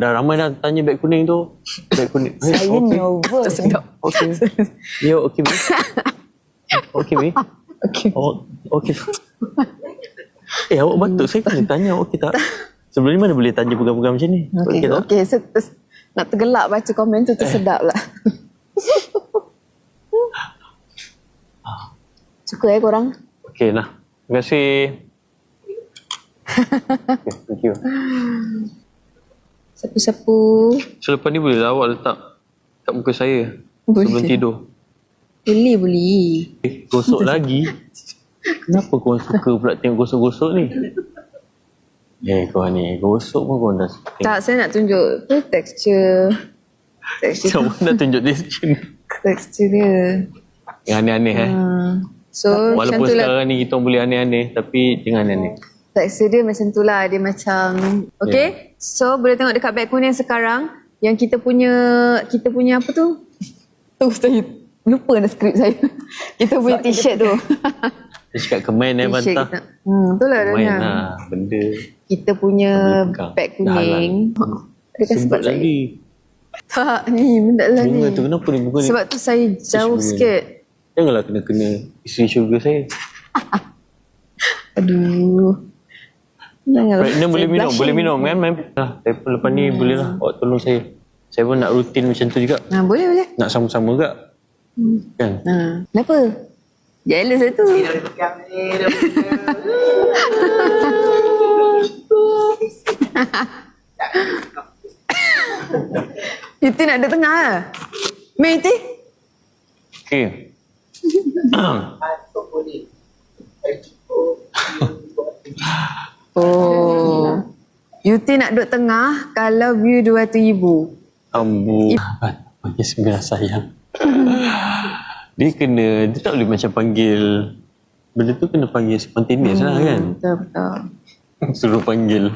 Dah ramai dah tanya beg kuning tu. Beg kuning. Saya okey. nervous. Sedap. Okey. Ya, okey. Mi. Okey, Mi. Okay. Oh, okey. Eh, awak batuk. Saya kena tanya okey tak? Sebelum ni mana boleh tanya pegang-pegang macam ni? Okay, Okey tak? okay. So, ter- nak tergelak baca komen tu tersedap lah. Suka eh korang? Okey lah. Terima kasih. okay, thank you. Sapu-sapu. Selepas ni boleh lah awak letak kat muka saya Boleh. sebelum tidur. Boleh, boleh. Eh, gosok lagi. Kenapa kau suka pula tengok gosok-gosok ni? Eh, kau ni gosok pun kau dah tengok. Tak, saya nak tunjuk tu texture. Texture, Macam mana tunjuk ni? texture dia. Yang aneh-aneh eh. Hmm. So, Walaupun lah. sekarang ni kita boleh aneh-aneh tapi jangan aneh. Texture dia macam tu lah. Dia macam... Okay? So, boleh tengok dekat beg kuning sekarang. Yang kita punya... Kita punya apa tu? Tu saya lupa dah skrip saya. Kita punya t-shirt tu. Dia cakap kemen eh bantah. kita. Hmm, tu lah Kemen dia. lah benda. Kita punya beg Dah kuning. Dia kan Sebut sebab saya. lagi. Tak, ni benda lah ni. Bunga tu kenapa ni bunga ni? Sebab tu saya jauh ni. sikit. Janganlah kena-kena isteri syurga saya. Aduh. Pregnant boleh minum, blushing. boleh minum kan ma'am? Lah, telefon lepas ni boleh lah. Awak tolong saya. Saya pun nak rutin macam tu juga. Ha, boleh, boleh. Nak sama-sama juga. Kan? Ha. Kenapa? Jealous lah tu. Yuti nak duduk tengah lah. Mei. Okay. Yuti nak duduk tengah kalau view RM200,000. Ambu. Panggil sembilan sayang. dia kena, dia tak boleh macam panggil, benda tu kena panggil spontaneous lah kan. Betul, betul. Suruh panggil.